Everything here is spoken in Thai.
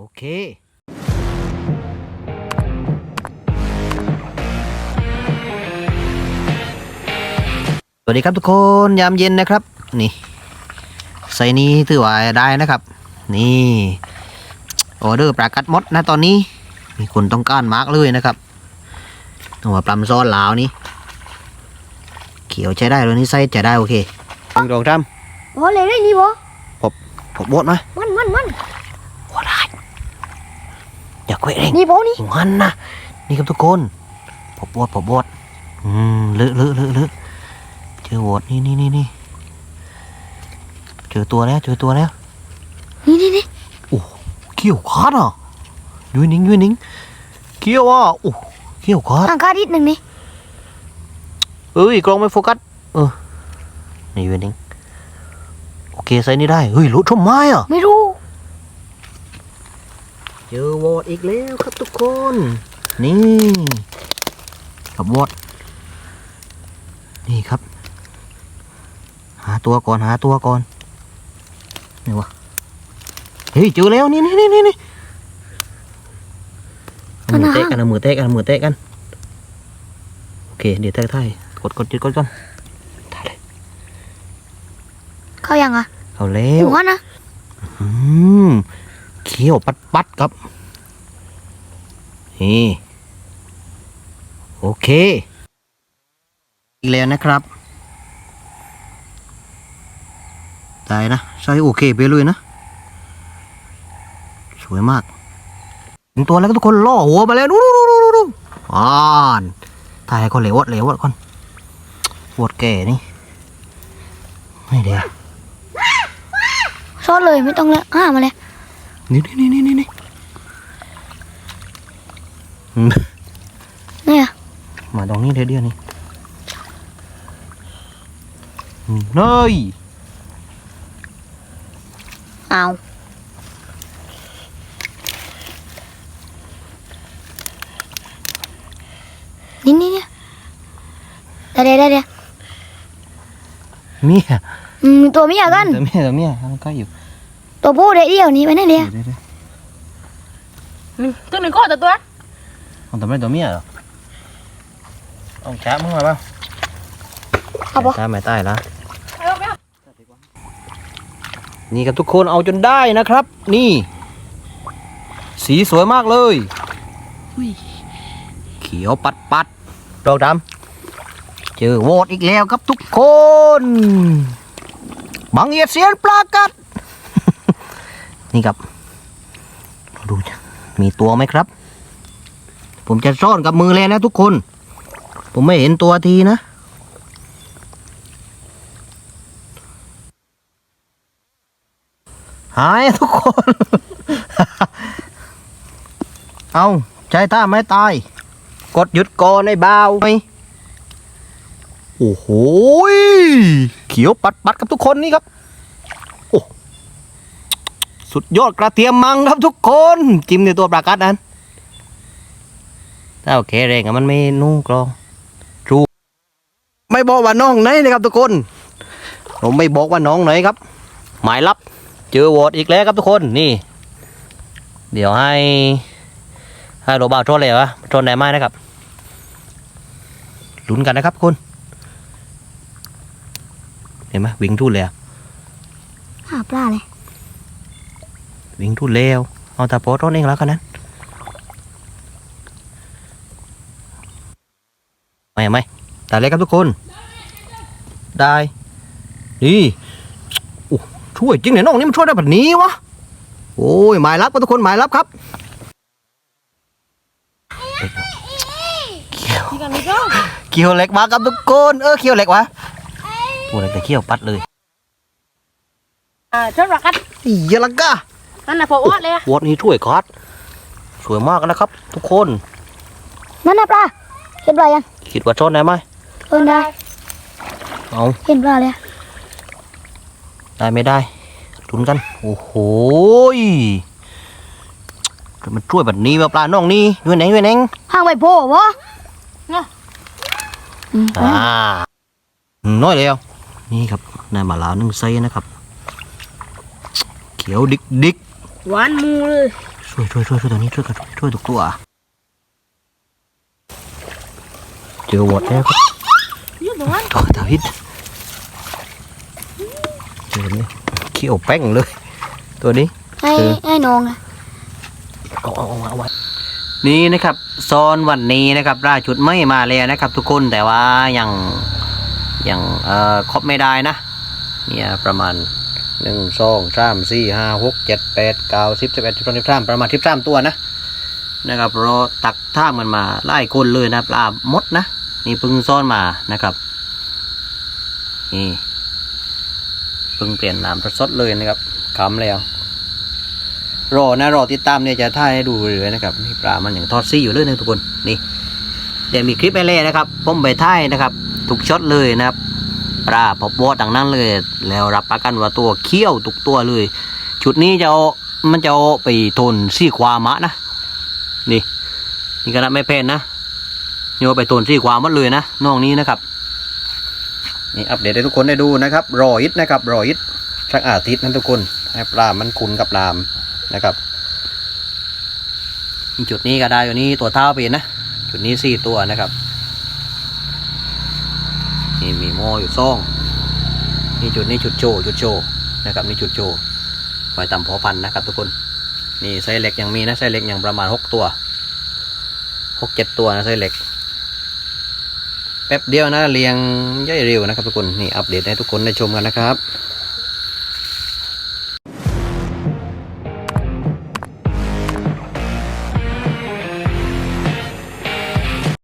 โอเค สวัสดีครับทุกคนยามเย็นนะครับ นี่ไซนี้ถือว่าได้นะครับ นี่ออเดอร์ปลากัดมดนะตอนนี้ มีคนต้องการมากเลยนะครับตัวปลาซ้อนลาวนี่เขียวใช้ได้เลยนี่ไซส์จะได้โอเคหนึ่งสองสามโอ้เลยได้นี่บ่ผมบดมามันมันมันหัวได้ อย่าเกวเองนี่บ่นี่มันนะนี่ครับทุกคนผมบดผมบดอืมเลอะเลอะเลอะเลอะเจอวดนี่นี่นี่นี่เจอตัวแล้วเจอตัวแล้วนี่นี่นี่เขี้ยวขาดอะยุ้ยนิ่งยุ้ยนิ่งเขี้ยวอะโอ้เขี้ยวขาดห่างคาดิดหนึ่งนี่เอ้ยกล้องไม่โฟกัสเออนี่ยุ้ยนิ่งโอเคใส่นี่ได้เฮ้ยรถชมไม้อะไม่รู้ เจอวอดอีกแล้วครับทุกคน นี่กับวอดนี่ครับ หาตัวก่อนหาตัวก่อนนี่วะเฮ้ยเจอแล้วนี่นี่นี่นี่นี่เอามือเตะกันเอามือเตะกันเอามือเตะกันโอเค เดี๋ยวถ่ายถ่ายกดกดจุดกดก่อนถ่ายเลยเขายังอะ เอาแล้วหัวนะอืม เคี้ยวปัดปัดๆครับ นี่ โอเค อีกแล้วนะครับได้นะใช่โอเคไปเลยนะ สวยมากถึงตัวแล้วก็ทุกคนล่อหัวมาแล้วดูดูดูดูดูอ่านถ่ายให้คนเหลววดเหลววดก่อนปวดแก่นี่ไม่เดี๋ยวซ่อนเลยไม่ต้องแล้วห้ามาเลย นี่นี่นี่นี่นี่อืมเนี่ยมาตรงนี้เดี๋ยวเดียวนี่อืมเนยเอานี่นี่เนี่ยได้ได้ได้ได้เมียอืมตัวเมียกันแต่เมียแต่เมียทำใกล้อยู่ ตัวผู้ได้เดียวนี้ไปไหนเดียวเดี๋ยวเดี๋ยวหนึ่งตัวหนึ่งก็ตัวตัวเอาแต่ไม่ตัวเมียเหรอเอาช้ามึงมาเปล่าเอาปะช้าไม่ใต้ละไปเอาไปเอานี่ครับทุกคนเอาจนได้นะครับ นี่ สีสวยมากเลยเขียวปัดปัดดอกดำเจอโวดอีกแล้วครับทุกคน บังเอียดเสียนปลากัด นี่ครับดูมีตัวไหมครับ ผมจะซ่อนกับมือเลยนะทุกคน ผมไม่เห็นตัวทีนะหายทุกคน เอาใจท่าไม่ตาย กดหยุดก่อนไอ้บ่าวไหมโอ้โห เขียวปัดปัดกับทุกคนนี่ครับ สุดยอดกระเทียมมังครับทุกคน จิ้มในตัวปลากัดนั้นถ้าโอเคแรงอะมันไม่นุ่งกรองรูไม่บอกว่าน้องไหนนะครับทุกคนผมไม่บอกว่าน้องไหนครับ หมายลับ เจอโหวตอีกแล้วครับทุกคนนี่ เดี๋ยวให้ ให้โรบาวโทษเลยวะโทษไหนไม่นะครับลุ้นกันนะครับคุณเห็นไหมวิ่งทุ่นเลยอะหาปลาเลย วิ่งทุ่นเร็วเอาแต่โพสต์ต้นเองแล้วกันนั้นไม่ไม่แต่เล็กครับทุกคน ได้นี่โอ้ช่วยจริงเนี่ยน้องนี่มันช่วยได้แบบนี้วะโอ้ยหมายรับครับทุกคนหมายรับครับเขียวนี่กันนี่ก็เขียวเหล็กมาครับทุกคนเออเขียวเหล็กวะตัวเหล็กแต่เขียวปัดเลยอ่าชนรักกันอีเยอะละกะ นั่นน่ะพอวอดเลยอะวอดนี้ช่วยคอดสวยมากนะครับ ทุกคน นั่นนะปลาเห็นปลายังคิดว่าชนได้ไหมเออได้เอาเห็นปลาเลยได้ไม่ได้ลุ้นกัน โอ้โหยมันช่วยแบบนี้มาปลาน้องนี่อยู่ไหนอยู่ไหนห่างไปโผล่บ่อ่าน้อยเดียวนี่ครับได้มาแล้วหนึ่งไซส์นะครับ เขียวดิกดิก หวานมูเลยช่วยช่วยช่วยช่วยตัวนี้ช่วยกันช่วยทุกตัว เจอหมดแล้วครับยืดตรงนั้นตัวดาวิดเจอไหมเขี้ยวแป้งเลย ตัวนี้ไอ้เออไอ้นองอะเอาเอาเอาเอานี่นะครับโซนวันนี้นะครับราชุดไม่มาเลยนะครับ ทุกคนแต่ว่ายังยังเอ่อครบไม่ได้นะ เนี่ยประมาณ หนึ่งสองสามสี่ห้าหกเจ็ดแปดเก้าสิบสิบเอ็ดสิบสองสิบสามประมาณสิบสามตัวนะนะครับเราตักท่ามกันมาไล่คนเลยนะปลามดนะนี่พึ่งซ่อนมานะครับนี่พึ่งเปลี่ยนน้ำสดเลยนะครับคำแล้วรอนะรอติดตามเนี่ยจะถ่ายให้ดูเรื่อยนะครับนี่ปลามันอย่างทอดซี่อยู่เลยนะทุกคนนี่เดี๋ยวมีคลิปไปเล่นะครับผมไปถ่ายนะครับทุกช็อตเลยนะครับ ปลาพบวอดังนั้นเลย แล้วรับประกันว่าตัวเขี้ยวทุกตัวเลย ชุดนี้จะเอามันจะเอาไปทนซี่ความมะนะ นี่ นี่ก็นะไม่แพนนะโยไปทนซี่ความหมดเลยนะน้องนี้นะครับนี่อัปเดตให้ทุกคนได้ดูนะครับ รออิดนะครับ รออิดสักอาทิตย์นะทุกคนให้ปลามันคุณกับลามนะครับ จุดนี้ก็ได้อยู่นี้ตัวเท้าไปนะ จุดนี้สี่ตัวนะครับ นี่มีหม้ออยู่ซ่องนี่จุดนี้จุดโชว์จุดโชว์นะครับนี่จุดโชว์ไว้ต่ำพอพันนะครับทุกคนนี่ไซส์เล็กยังมีนะไซส์เล็กยังประมาณหกตัวหกเจ็ดตัวนะไซส์เล็กแป๊บเดียวนะเรียงย่อยเร็วนะครับทุกคนนี่อัปเดตให้ทุกคนได้ชมกันนะครับ